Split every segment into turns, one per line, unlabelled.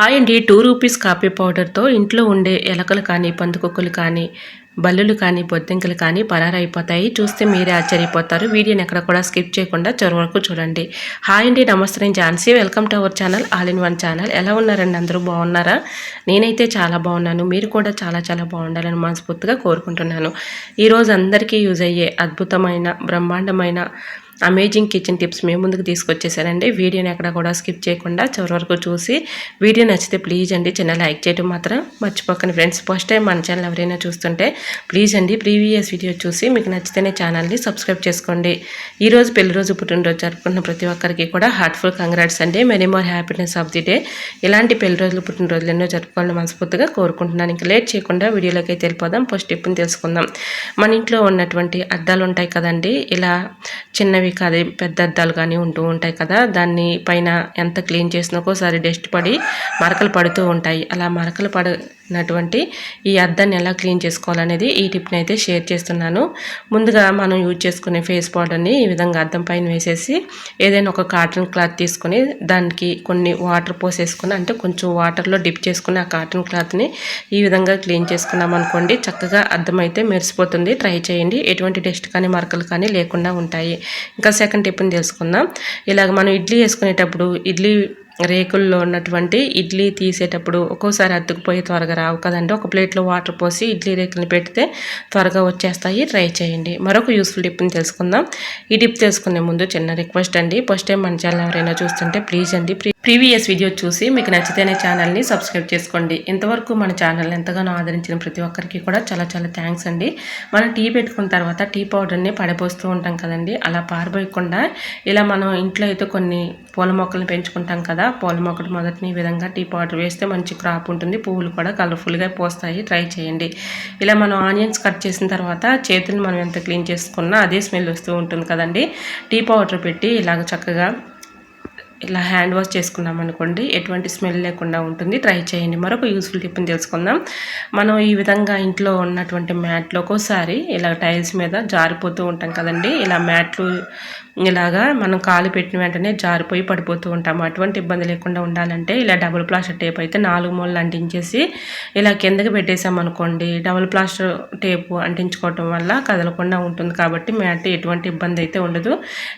Hi అండి. Two rupees coffee పౌడర్తో ఇంట్లో ఉండే ఎలకలు కానీ పందుకొక్కలు కానీ బల్లులు కానీ బొద్దింకలు కానీ పరారైపోతాయి. చూస్తే మీరే ఆశ్చర్యపోతారు. వీడియోని ఎక్కడ కూడా స్కిప్ చేయకుండా చివరి వరకు చూడండి. హాయ్ అండి. నమస్తే. నేను Jhansi. Welcome to our channel all in one channel. ఎలా ఉన్నారండి? అందరూ బాగున్నారా? నేనైతే చాలా బాగున్నాను. మీరు కూడా చాలా చాలా బాగుండాలని మనస్ఫూర్తిగా కోరుకుంటున్నాను. ఈరోజు అందరికీ యూజ్ అయ్యే అద్భుతమైన బ్రహ్మాండమైన అమేజింగ్ కిచెన్ టిప్స్ మేము ముందుకు తీసుకొచ్చేసానండి. వీడియోని ఎక్కడ కూడా స్కిప్ చేయకుండా చివరి వరకు చూసి వీడియో నచ్చితే ప్లీజ్ అండి చిన్న లైక్ చేయడం మాత్రం మర్చిపోకండి. ఫ్రెండ్స్ ఫస్ట్ టైం మన ఛానల్ ఎవరైనా చూస్తుంటే ప్లీజ్ అండి ప్రీవియస్ వీడియో చూసి మీకు నచ్చితేనే ఛానల్ని సబ్స్క్రైబ్ చేసుకోండి. ఈరోజు పెళ్ళి రోజు పుట్టినరోజు జరుపుకున్న ప్రతి ఒక్కరికి కూడా హార్ట్ఫుల్ కంగ్రాట్స్ అండి. Many more happiness of the day ఇలాంటి పెళ్ళి రోజులు పుట్టినరోజులు ఎన్నో జరుపుకోవాలని మనస్ఫూర్తిగా కోరుకుంటున్నాను. ఇంకా లేట్ చేయకుండా వీడియోలోకి అయితే వెళ్ళిపోదాం. ఫస్ట్ టిప్ని తెలుసుకుందాం. మన ఇంట్లో ఉన్నటువంటి అద్దాలు ఉంటాయి కదండి ఇలా చిన్నవి అవి కదే పెద్ద అద్దాలు కానీ ఉంటూ ఉంటాయి కదా దాన్ని పైన ఎంత క్లీన్ చేసినా ఒక్కోసారి డస్ట్ పడి మరకలు పడుతూ ఉంటాయి. అలా మరకలు పడ అటువంటి ఈ అద్దాన్ని ఎలా క్లీన్ చేసుకోవాలనేది ఈ టిప్ని అయితే షేర్ చేస్తున్నాను. ముందుగా మనం యూజ్ చేసుకునే ఫేస్ పౌడర్ని ఈ విధంగా అద్దం పైన వేసేసి ఏదైనా ఒక కాటన్ క్లాత్ తీసుకొని దానికి కొన్ని వాటర్ పోసేసుకుని అంటే కొంచెం వాటర్లో డిప్ చేసుకుని ఆ కాటన్ క్లాత్ని ఈ విధంగా క్లీన్ చేసుకున్నాం అనుకోండి చక్కగా అద్దం అయితే మెరిసిపోతుంది. ట్రై చేయండి. ఎటువంటి డస్ట్ కానీ మరకలు కానీ లేకుండా ఉంటాయి. ఇంకా సెకండ్ టిప్ని తెలుసుకుందాం. ఇలాగ మనం ఇడ్లీ వేసుకునేటప్పుడు ఇడ్లీ రేకుల్లో ఉన్నటువంటి ఇడ్లీ తీసేటప్పుడు ఒక్కోసారి అతుకుపోయి త్వరగా రావు కదండి. ఒక ప్లేట్లో వాటర్ పోసి ఇడ్లీ రేకులు పెడితే త్వరగా వచ్చేస్తాయి. ట్రై చేయండి. మరొక యూస్ఫుల్ టిప్ని తెలుసుకుందాం. ఈ టిప్ తెలుసుకునే ముందు చిన్న రిక్వెస్ట్ అండి. ఫస్ట్ టైం మన ఛానల్ ఎవరైనా చూస్తుంటే ప్లీజ్ అండి. ప్రీవియస్ వీడియో చూసి మీకు నచ్చితేనే ఛానల్ని సబ్స్క్రైబ్ చేసుకోండి. ఇంతవరకు మన ఛానల్ ఎంతగానో ఆదరించిన ప్రతి ఒక్కరికి కూడా చాలా చాలా థ్యాంక్స్ అండి. మనం టీ పెట్టుకున్న తర్వాత టీ పౌడర్ని పడపోస్తూ ఉంటాం కదండి. అలా పారిపోయకుండా ఇలా మనం ఇంట్లో అయితే కొన్ని పూల మొక్కలను పెంచుకుంటాం కదా పూల మొక్కలు మొదటిని ఈ విధంగా టీ పౌడర్ వేస్తే మంచి క్రాప్ ఉంటుంది. పువ్వులు కూడా కలర్ఫుల్గా పోస్తాయి. ట్రై చేయండి. ఇలా మనం ఆనియన్స్ కట్ చేసిన తర్వాత చేతులు మనం ఎంత క్లీన్ చేసుకున్నా అదే స్మెల్ వస్తూ ఉంటుంది కదండి. టీ పౌడర్ పెట్టి ఇలాగ చక్కగా ఇలా హ్యాండ్ వాష్ చేసుకున్నాం అనుకోండి ఎటువంటి స్మెల్ లేకుండా ఉంటుంది. ట్రై చేయండి. మరొక యూస్ఫుల్ టిప్ని తెలుసుకుందాం. మనం ఈ విధంగా ఇంట్లో ఉన్నటువంటి మ్యాట్లు ఒక్కోసారి ఇలా టైల్స్ మీద జారిపోతూ ఉంటాం కదండి. ఇలా మ్యాట్లు ఇలాగా మనం కాలు పెట్టిన వెంటనే జారిపోయి పడిపోతూ ఉంటాము. అటువంటి ఇబ్బంది లేకుండా ఉండాలంటే ఇలా డబుల్ ప్లాస్టర్ టేప్ అయితే నాలుగు మూలలు అంటించేసి ఇలా కిందకి పెట్టేసామనుకోండి డబుల్ ప్లాస్టర్ టేపు అంటించుకోవటం వల్ల కదలకుండా ఉంటుంది. కాబట్టి మ్యాట్ ఎటువంటి ఇబ్బంది అయితే ఉండదు.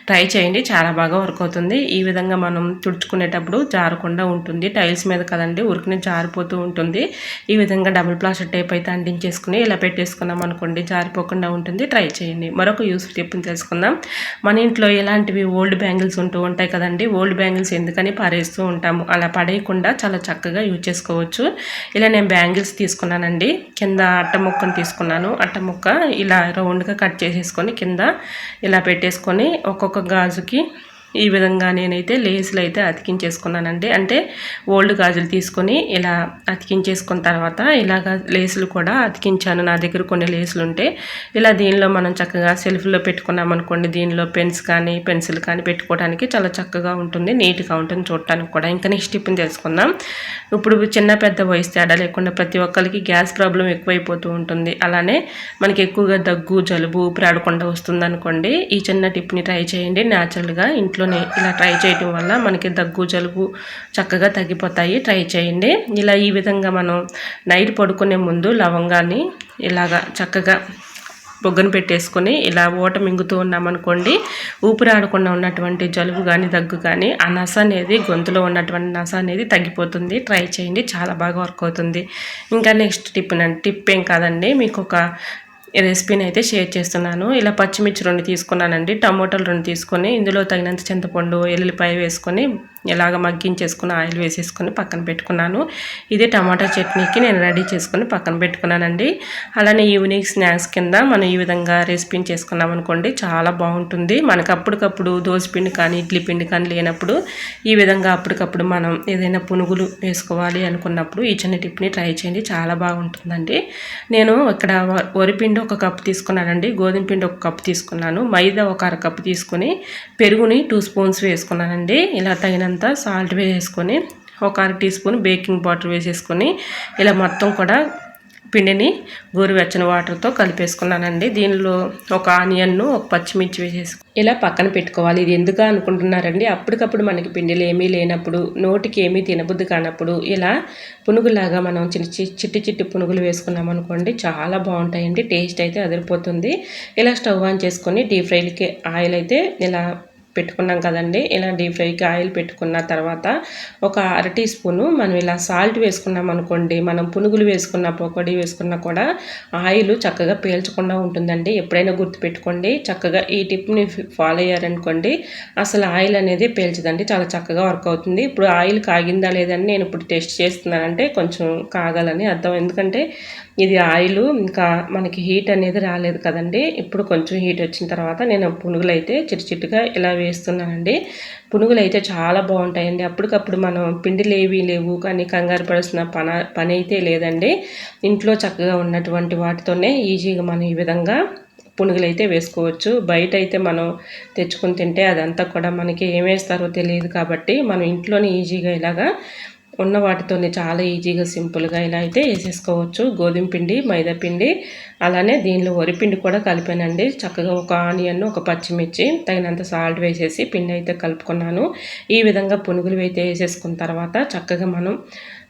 ట్రై చేయండి చాలా బాగా వర్క్ అవుతుంది. ఈ విధంగా మనం తుడుచుకునేటప్పుడు జారకుండా ఉంటుంది. టైల్స్ మీద కదండి ఉరికిని జారిపోతూ ఉంటుంది. ఈ విధంగా డబుల్ ప్లాస్టర్ టేప్ అయితే అంటించేసుకుని ఇలా పెట్టేసుకున్నాం అనుకోండి జారిపోకుండా ఉంటుంది. ట్రై చేయండి. మరొక యూస్ టిప్ని తెలుసుకుందాం. మన ఇంట్లో ఇలాంటివి ఓల్డ్ బ్యాంగిల్స్ ఉంటూ ఉంటాయి కదండి ఓల్డ్ బ్యాంగిల్స్ ఎందుకని పారేస్తూ ఉంటాము. అలా పడేయకుండా చాలా చక్కగా యూజ్ చేసుకోవచ్చు. ఇలా నేను బ్యాంగిల్స్ తీసుకున్నానండి. కింద అట్ట ముక్కను తీసుకున్నాను. అట్ట ముక్క ఇలా రౌండ్గా కట్ చేసేసుకొని కింద ఇలా పెట్టేసుకొని ఒక్కొక్క గాజుకి ఈ విధంగా నేనైతే లేసులు అయితే అతికించేసుకున్నానండి. అంటే ఓల్డ్ గాజులు తీసుకొని ఇలా అతికించేసుకున్న తర్వాత ఇలాగ లేసులు కూడా అతికించాను. నా దగ్గర కొన్ని లేసులు ఉంటే ఇలా దీనిలో మనం చక్కగా సెల్ఫ్లో పెట్టుకున్నామనుకోండి దీనిలో పెన్స్ కానీ పెన్సిల్ కానీ పెట్టుకోవడానికి చాలా చక్కగా ఉంటుంది నీట్గా ఉంటుంది చూడటానికి కూడా. ఇంకా నెక్స్ట్ టిప్ని తెలుసుకుందాం. ఇప్పుడు చిన్న పెద్ద వయసు తేడా లేకుండా ప్రతి ఒక్కరికి గ్యాస్ ప్రాబ్లం ఎక్కువైపోతూ ఉంటుంది. అలానే మనకి ఎక్కువగా దగ్గు జలుబు ఊపిరాడకుండా వస్తుంది అనుకోండి ఈ చిన్న టిప్ని ట్రై చేయండి. న్యాచురల్గా ఇంట్లో ఇంట్లోనే ఇలా ట్రై చేయటం వల్ల మనకి దగ్గు జలుబు చక్కగా తగ్గిపోతాయి. ట్రై చేయండి. ఇలా ఈ విధంగా మనం నైట్ పడుకునే ముందు లవంగాన్ని ఇలాగా చక్కగా బొగ్గను పెట్టేసుకొని ఇలా ఓట మింగుతూ ఉన్నామనుకోండి ఊపిరాడకుండా ఉన్నటువంటి జలుబు కానీ దగ్గు కానీ ఆ నస అనేది గొంతులో ఉన్నటువంటి నస అనేది తగ్గిపోతుంది. ట్రై చేయండి. చాలా బాగా వర్క్ అవుతుంది. ఇంకా నెక్స్ట్ టిప్ టిప్ ఏం కాదండి. మీకు ఒక రెసిపీని అయితే షేర్ చేస్తున్నాను. ఇలా పచ్చిమిర్చి రెండు తీసుకున్నానండి. టమోటాలు రెండు తీసుకొని ఇందులో తగినంత చింతపండు ఎల్లుల్లిపాయ వేసుకొని ఇలాగ మగ్గించేసుకుని ఆయిల్ వేసేసుకొని పక్కన పెట్టుకున్నాను. ఇదే టమాటా చట్నీకి నేను రెడీ చేసుకొని పక్కన పెట్టుకున్నానండి. అలానే ఈవినింగ్ స్నాక్స్ కింద మనం ఈ విధంగా రెసిపీని చేసుకున్నాం అనుకోండి చాలా బాగుంటుంది. మనకు అప్పటికప్పుడు పిండి కానీ ఇడ్లీ పిండి కానీ లేనప్పుడు ఈ విధంగా అప్పటికప్పుడు మనం ఏదైనా పునుగులు వేసుకోవాలి అనుకున్నప్పుడు ఈ చిన్న టిప్ని ట్రై చేయండి చాలా బాగుంటుందండి. నేను ఇక్కడ వరిపిండి ఒక కప్పు తీసుకున్నానండి. గోధుమ పిండి ఒక కప్పు తీసుకున్నాను. మైదా ఒక అర కప్పు తీసుకొని పెరుగుని టూ స్పూన్స్ వేసుకున్నానండి. ఇలా తగిన అంతా సాల్ట్ వేసేసుకొని ఒక అర టీ స్పూన్ బేకింగ్ పౌడర్ వేసేసుకొని ఇలా మొత్తం కూడా పిండిని గోరువెచ్చని వాటర్తో కలిపేసుకున్నానండి. దీనిలో ఒక ఆనియన్ను ఒక పచ్చిమిర్చి వేసేసి ఇలా పక్కన పెట్టుకోవాలి. ఇది ఎందుకు అనుకుంటున్నారండి? అప్పటికప్పుడు మనకి పిండిలు ఏమీ లేనప్పుడు నోటికి ఏమీ తినబుద్ధి కానప్పుడు ఇలా పునుగులాగా మనం చిన్న చిట్టి చిట్టి పునుగులు వేసుకున్నాం అనుకోండి చాలా బాగుంటాయండి. టేస్ట్ అయితే అదిరిపోతుంది. ఇలా స్టవ్ ఆన్ చేసుకొని డీప్ ఫ్రైలకి ఆయిల్ అయితే ఇలా పెట్టుకున్నాం కదండి. ఇలా డీప్ ఫ్రైకి ఆయిల్ పెట్టుకున్న తర్వాత ఒక అర టీ స్పూను మనం ఇలా సాల్ట్ వేసుకున్నాం అనుకోండి మనం పునుగులు వేసుకున్న పొకడి వేసుకున్నా కూడా ఆయిల్ చక్కగా పేల్చకుండా ఉంటుందండి. ఎప్పుడైనా గుర్తుపెట్టుకోండి చక్కగా ఈ టిప్ని ఫాలో అయ్యారనుకోండి అసలు ఆయిల్ అనేది పేల్చదండి. చాలా చక్కగా వర్క్ అవుతుంది. ఇప్పుడు ఆయిల్ కాగిందా లేదని నేను ఇప్పుడు టెస్ట్ చేస్తున్నానంటే కొంచెం కాగాలని అర్థం. ఎందుకంటే ఇది ఆయిల్ ఇంకా మనకి హీట్ అనేది రాలేదు కదండి. ఇప్పుడు కొంచెం హీట్ వచ్చిన తర్వాత నేను పునుగులు అయితే చిట్టు ఇలా వేస్తున్నానండి. పునుగులు అయితే చాలా బాగుంటాయండి. అప్పటికప్పుడు మనం పిండిలు ఏవి లేవు కానీ కంగారు పడాల్సిన పన పని అయితే లేదండి. ఇంట్లో చక్కగా ఉన్నటువంటి వాటితోనే ఈజీగా మనం ఈ విధంగా పునుగులు అయితే వేసుకోవచ్చు. బయట అయితే మనం తెచ్చుకుని తింటే అదంతా కూడా మనకి ఏమేస్తారో తెలియదు కాబట్టి మనం ఇంట్లోనే ఈజీగా ఇలాగా ఉన్న వాటితోనే చాలా ఈజీగా సింపుల్గా ఇలా అయితే వేసేసుకోవచ్చు. గోధుమ పిండి మైదా పిండి అలానే దీనిలో వరిపిండి కూడా కలిపానండి. చక్కగా ఒక ఆనియన్ ఒక పచ్చిమిర్చి తగినంత సాల్ట్ వేసేసి పిండి అయితే కలుపుకున్నాను. ఈ విధంగా పునుగులు అయితే వేసేసుకున్న తర్వాత చక్కగా మనం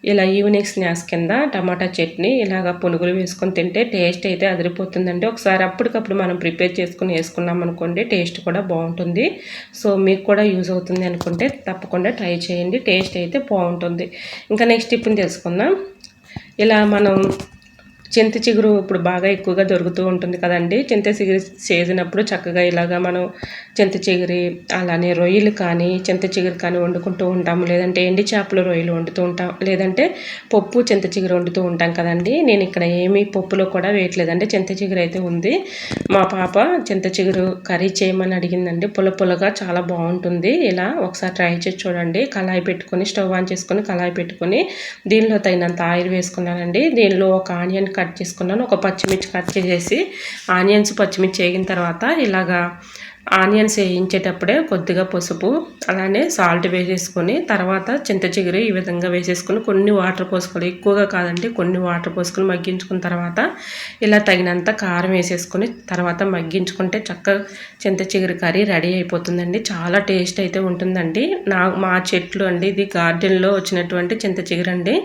ఇలా ఈవినింగ్ స్నాక్స్ కింద టమాటా చట్నీ ఇలాగ పునుగులు వేసుకొని తింటే టేస్ట్ అయితే అదిరిపోతుందండి. ఒకసారి అప్పటికప్పుడు మనం ప్రిపేర్ చేసుకుని వేసుకున్నాం అనుకోండి టేస్ట్ కూడా బాగుంటుంది. సో మీకు కూడా యూజ్ అవుతుంది అనుకుంటే తప్పకుండా ట్రై చేయండి టేస్ట్ అయితే బాగుంటుంది. ఇంకా నెక్స్ట్ ఇప్పుడు తెలుసుకుందాం. ఇలా మనం చింత చిగురు ఇప్పుడు బాగా ఎక్కువగా దొరుకుతూ ఉంటుంది కదండి. చింత చిగురు చేసినప్పుడు చక్కగా ఇలాగా మనం చింత చిగురి అలానే రొయ్యలు కానీ చింత చిగురు కానీ వండుకుంటూ ఉంటాము. లేదంటే ఎండి చేపలు రొయ్యలు వండుతూ ఉంటాం. లేదంటే పప్పు చింత చిగురు వండుతూ ఉంటాం కదండి. నేను ఇక్కడ ఏమీ పప్పులో కూడా వేయట్లేదండి. చింత చిగురు అయితే ఉంది. మా పాప చింత చిగురు కర్రీ చేయమని అడిగిందండి. పుల పులగా చాలా బాగుంటుంది. ఇలా ఒకసారి ట్రై చేసి చూడండి. కళాయి పెట్టుకొని స్టవ్ ఆన్ చేసుకొని కళాయి పెట్టుకొని దీనిలో తగినంత ఆయిల్ వేసుకున్నానండి. దీనిలో ఒక ఆనియన్ కట్ చేసుకున్నాను. ఒక పచ్చిమిర్చి కట్ చేసేసి ఆనియన్స్ పచ్చిమిర్చి వేగిన తర్వాత ఇలాగా ఆనియన్స్ వేయించేటప్పుడే కొద్దిగా పసుపు అలానే సాల్ట్ వేసేసుకొని తర్వాత చింత చిగురు ఈ విధంగా వేసేసుకొని కొన్ని వాటర్ పోసుకోవాలి ఎక్కువగా కాదండి కొన్ని వాటర్ పోసుకొని మగ్గించుకున్న తర్వాత ఇలా తగినంత కారం వేసేసుకొని తర్వాత మగ్గించుకుంటే చక్కగా చింత చిగురు కర్రీ రెడీ అయిపోతుందండి. చాలా టేస్ట్ అయితే ఉంటుందండి. నా మా చెట్లు అండి ఇది గార్డెన్లో వచ్చినటువంటి చింత అండి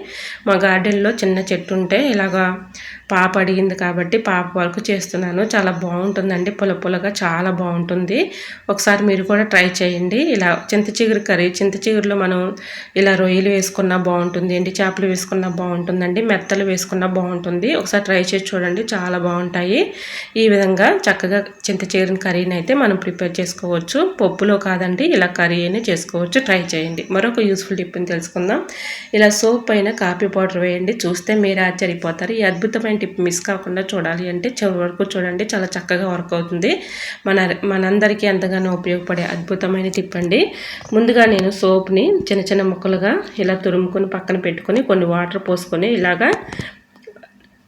మా గార్డెన్లో చిన్న చెట్టు ఉంటే ఇలాగా పాప అడిగింది కాబట్టి పాప వరకు చేస్తున్నాను. చాలా బాగుంటుందండి. పుల పులగా చాలా బాగుంటుంది. ఒకసారి మీరు కూడా ట్రై చేయండి. ఇలా చింత చిగురు కర్రీ చింత చిగురులో మనం ఇలా రొయ్యలు వేసుకున్నా బాగుంటుంది ఎండి చేపలు వేసుకున్నా బాగుంటుందండి. మెత్తలు వేసుకున్నా బాగుంటుంది. ఒకసారి ట్రై చేసి చూడండి. చాలా బాగుంటాయి. ఈ విధంగా చక్కగా చింత చిగురిన కర్రీని అయితే మనం ప్రిపేర్ చేసుకోవచ్చు. పప్పులో కాదండి ఇలా కర్రీ అయినా చేసుకోవచ్చు. ట్రై చేయండి. మరొక యూస్ఫుల్ టిప్ని తెలుసుకుందాం. ఇలా సోప్ పైన కాఫీ పౌడర్ వేయండి. చూస్తే మీరు ఆశ్చర్యపోతారు. ఈ అద్భుతమైన టిప్ మిస్ కాకుండా చూడాలి. అంటే చివరి వరకు చూడండి. చాలా చక్కగా వర్క్ అవుతుంది. మన మనందరికీ ఎంతగానో ఉపయోగపడే అద్భుతమైన టిప్ అండి. ముందుగా నేను సోప్ని చిన్న చిన్న ముక్కలుగా ఇలా తురుముకొని పక్కన పెట్టుకొని కొన్ని వాటర్ పోసుకొని ఇలాగా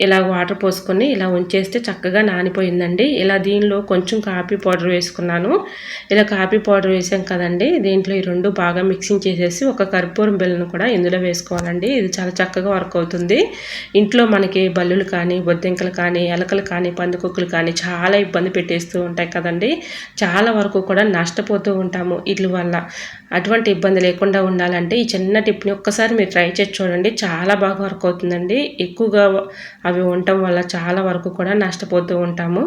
ఇలా వాటర్ పోసుకొని ఇలా ఉంచేస్తే చక్కగా నానిపోయిందండి. ఇలా దీనిలో కొంచెం కాఫీ పౌడర్ వేసుకున్నాను. ఇలా కాఫీ పౌడర్ వేసాం కదండి. దీంట్లో ఈ రెండు బాగా మిక్సింగ్ చేసేసి ఒక కర్పూరం బిల్లను కూడా ఇందులో వేసుకోవాలండి. ఇది చాలా చక్కగా వర్క్ అవుతుంది. ఇంట్లో మనకి బల్లులు కానీ బొద్దింకలు కానీ ఎలకలు కానీ పందుకొక్కులు కానీ చాలా ఇబ్బంది పెట్టేస్తూ ఉంటాయి కదండి. చాలా వరకు కూడా నష్టపోతూ ఉంటాము వీటి వల్ల. అటువంటి ఇబ్బంది లేకుండా ఉండాలంటే ఈ చిన్న టిప్ని ఒక్కసారి మీరు ట్రై చేసి చూడండి. చాలా బాగా వర్క్ అవుతుందండి. ఎక్కువగా అవి ఉండటం వల్ల చాలా వరకు కూడా నష్టపోతూ ఉంటాము.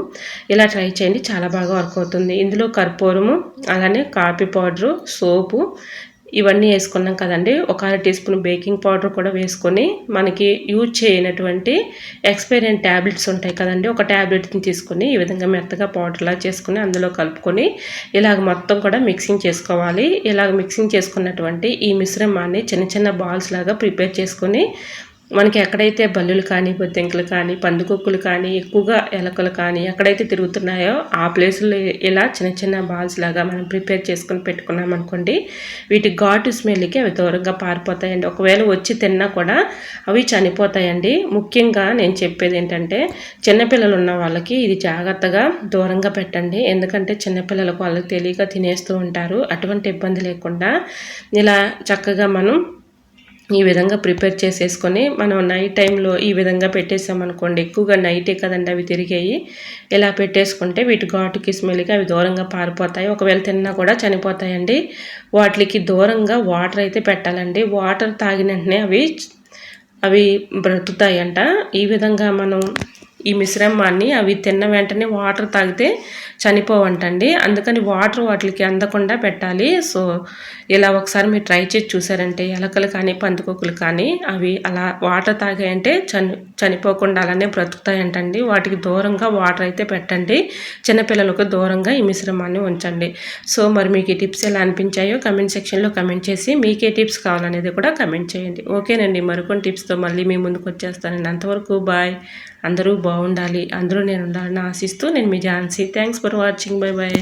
ఇలా ట్రై చేయండి. చాలా బాగా వర్క్ అవుతుంది. ఇందులో కర్పూరము అలానే కాఫీ పౌడరు సోపు ఇవన్నీ వేసుకున్నాం కదండి. ఒక అర టీ స్పూన్ బేకింగ్ పౌడర్ కూడా వేసుకొని మనకి యూజ్ చేయనటువంటి ఎక్స్పైరియన్ ట్యాబ్లెట్స్ ఉంటాయి కదండి. ఒక ట్యాబ్లెట్ని తీసుకొని ఈ విధంగా మెత్తగా పౌడర్లా చేసుకుని అందులో కలుపుకొని ఇలాగ మొత్తం కూడా మిక్సింగ్ చేసుకోవాలి. ఇలాగ మిక్సింగ్ చేసుకున్నటువంటి ఈ మిశ్రమాన్ని చిన్న చిన్న బాల్స్ లాగా ప్రిపేర్ చేసుకొని మనకి ఎక్కడైతే బల్లులు కానీ బొద్దింకలు కానీ పందుకొక్కులు కానీ ఎక్కువగా ఎలకలు కానీ ఎక్కడైతే తిరుగుతున్నాయో ఆ ప్లేసుల్లో ఇలా చిన్న చిన్న బాల్స్ లాగా మనం ప్రిపేర్ చేసుకుని పెట్టుకున్నాం అనుకోండి వీటి ఘాటు స్మెల్కి అవి దూరంగా పారిపోతాయండి. ఒకవేళ వచ్చి తిన్నా కూడా అవి చనిపోతాయండి. ముఖ్యంగా నేను చెప్పేది ఏంటంటే చిన్నపిల్లలు ఉన్న వాళ్ళకి ఇది జాగ్రత్తగా దూరంగా పెట్టండి. ఎందుకంటే చిన్నపిల్లలకు వాళ్ళకి తెలియక తినేస్తూ ఉంటారు. అటువంటి ఇబ్బంది లేకుండా ఇలా చక్కగా మనం ఈ విధంగా ప్రిపేర్ చేసేసుకొని మనం నైట్ టైంలో ఈ విధంగా పెట్టేసామనుకోండి ఎక్కువగా నైటే కదండి అవి తిరిగాయి. ఇలా పెట్టేసుకుంటే వీటి ఘాటుకి స్మెల్కి అవి దూరంగా పారిపోతాయి. ఒకవేళ తిన్నా కూడా చనిపోతాయండి. వాటికి దూరంగా వాటర్ అయితే పెట్టాలండి. వాటర్ తాగిన వెంటనే అవి అవి బ్రతుకుతాయంట. ఈ విధంగా మనం ఈ మిశ్రమాన్ని అవి తిన్న వెంటనే వాటర్ తాగితే చనిపోవంటండి. అందుకని వాటర్ వాటికి అందకుండా పెట్టాలి. సో ఇలా ఒకసారి మీరు ట్రై చేసి చూసారంటే ఎలకలు కానీ పందుకొక్కులు కానీ అవి అలా వాటర్ తాగాయంటే చని చనిపోకుండా అలానే బ్రతుకుతాయంటండి. వాటికి దూరంగా వాటర్ అయితే పెట్టండి. చిన్నపిల్లలకు దూరంగా ఈ మిశ్రమాన్ని ఉంచండి. సో మరి మీకు ఈ టిప్స్ ఎలా అనిపించాయో కమెంట్ సెక్షన్లో కమెంట్ చేసి మీకే టిప్స్ కావాలనేది కూడా కమెంట్ చేయండి. ఓకేనండి. మరికొన్ని టిప్స్తో మళ్ళీ మీ ముందుకు వచ్చేస్తానండి. అంతవరకు బాయ్. అందరూ బాగుండాలి. అందులో నేను ఉండాలని ఆశిస్తూ నేను మీ Jhansi. Thanks for watching bye bye